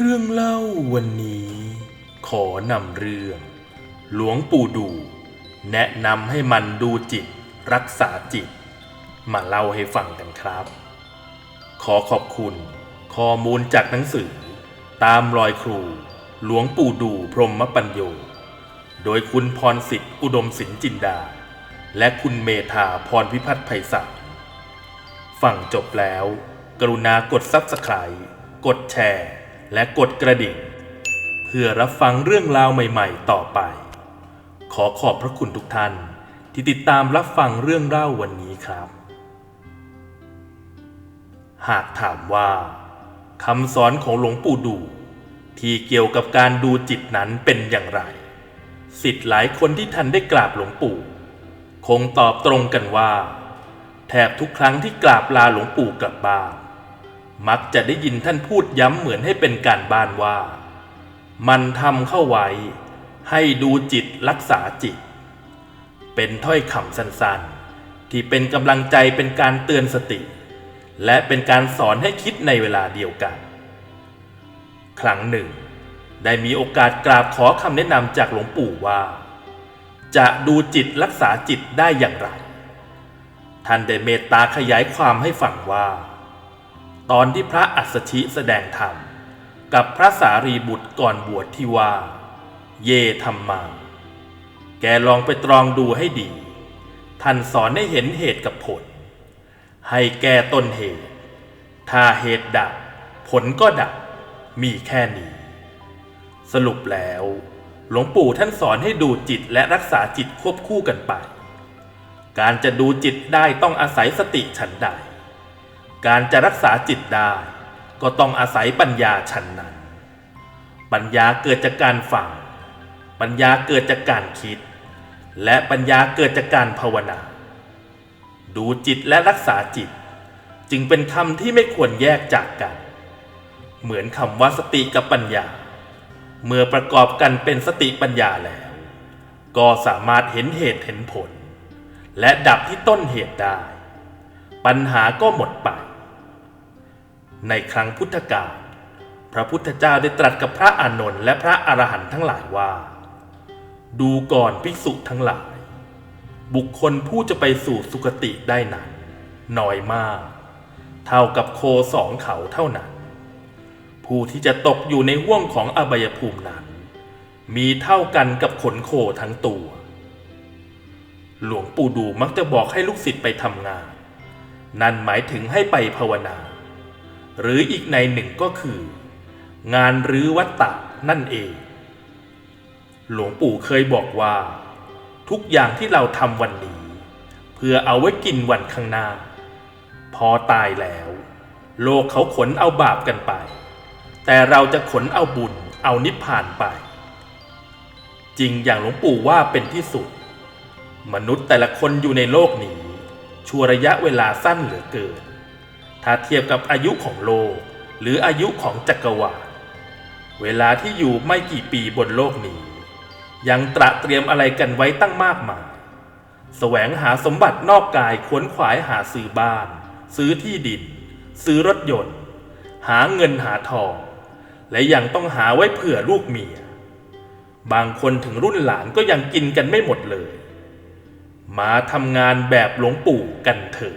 เรื่องเล่าวันนี้ ขอนำเรื่อง หลวงปู่ดู แนะนำให้มันดูจิต รักษาจิต มาเล่าให้ฟังกันครับ ขอขอบคุณข้อมูลจากหนังสือ ตามรอยครู หลวงปู่ดูพรหมปัญโย โดยคุณพรสิทธิ์อุดมสินจินดา และคุณเมธาพรพิพัฒน์ไพศาลฟังจบแล้ว กรุณากดซับสไคร b ์กดแชร์ และกดกระดิ่ง เพื่อรับฟังเรื่องราวใหม่ๆ ต่อไป ขอขอบพระคุณทุกท่านที่ติดตามรับฟังเรื่องเล่าวันนี้ครับ หากถามว่าคำสอนของหลวงปู่ดู ที่เกี่ยวกับการดูจิตนั้นเป็นอย่างไรสิทธิ์หลายคนที่ท่านได้กราบหลวงปู่ คงตอบตรงกันว่า แทบทุกครั้งที่กราบลาหลวงปู่กลับบ้าน มักจะได้ยินท่านพูดย้ำเหมือนให้เป็นการบ้านว่า มันทำเข้าไว้ ให้ดูจิตรักษาจิต เป็นถ้อยคำสั้นๆ ที่เป็นกำลังใจเป็นการเตือนสติ และเป็นการสอนให้คิดในเวลาเดียวกัน ครั้งหนึ่ง ได้มีโอกาสกราบขอคำแนะนำจากหลวงปู่ว่า จะดูจิตรักษาจิตได้อย่างไร ท่านได้เมตตาขยายความให้ฟังว่า ตอนที่พระอัสชิแสดงธรรม กับพระสารีบุตรก่อนบวชที่ว่า เยธรรมมาแกลองไปตรองดูให้ดี ท่านสอนให้เห็นเหตุกับผล ให้แก้ต้นเหตุ ถ้าเหตุดับ ผลก็ดับ มีแค่นี้ สรุปแล้ว หลวงปู่ท่านสอนให้ดูจิตและรักษาจิตควบคู่กันไป การจะดูจิตได้ต้องอาศัยสติฉันใด การจะรักษาจิตได้ ก็ต้องอาศัยปัญญาฉันนั้น ปัญญาเกิดจากการฟัง ปัญญาเกิดจากการคิด และปัญญาเกิดจากการภาวนา ดูจิตและรักษาจิต จึงเป็นคำที่ไม่ควรแยกจากกัน เหมือนคำว่าสติกับปัญญา เมื่อประกอบกันเป็นสติปัญญาแล้ว ก็สามารถเห็นเหตุเห็นผล และดับที่ต้นเหตุได้ปัญหาก็หมดไป ในครั้งพุทธกาลพระพุทธเจ้าได้ตรัสกับพระอานนท์และพระอรหันต์ทั้งหลายว่า ดูก่อนภิกษุทั้งหลาย บุคคลผู้จะไปสู่สุคติได้นั้นน้อยมาก เท่ากับโคสองเขาเท่านั้น ผู้ที่จะตกอยู่ในห่วงของอบายภูมินั้น มีเท่ากันกับขนโคทั้งตัว หลวงปู่ดูมักจะบอกให้ลูกศิษย์ไปทำงาน นั่นหมายถึงให้ไปภาวนา หรืออีกในหนึ่งก็คือ งานรื้อวัตตะนั่นเอง หลวงปู่เคยบอกว่า ทุกอย่างที่เราทำวันนี้ เพื่อเอาไว้กินวันข้างหน้า พอตายแล้ว โลกเขาขนเอาบาปกันไป แต่เราจะขนเอาบุญเอานิพพานไป จริงอย่างหลวงปู่ว่าเป็นที่สุด มนุษย์แต่ละคนอยู่ในโลกนี้ชั่วระยะเวลาสั้นเหลือเกิน ถ้าเทียบกับอายุของโลก หรืออายุของจักรวาลเวลาที่อยู่ไม่กี่ปีบนโลกนี้ ยังตระเตรียมอะไรกันไว้ตั้งมากมายแสวงหาสมบัตินอกกายขวนขวายหาซื้อบ้าน ซื้อที่ดิน ซื้อรถยนต์ หาเงินหาทอง และยังต้องหาไว้เผื่อลูกเมีย บางคนถึงรุ่นหลานก็ยังกินกันไม่หมดเลย มาทำงานแบบหลวงปู่กันเถอะ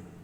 1370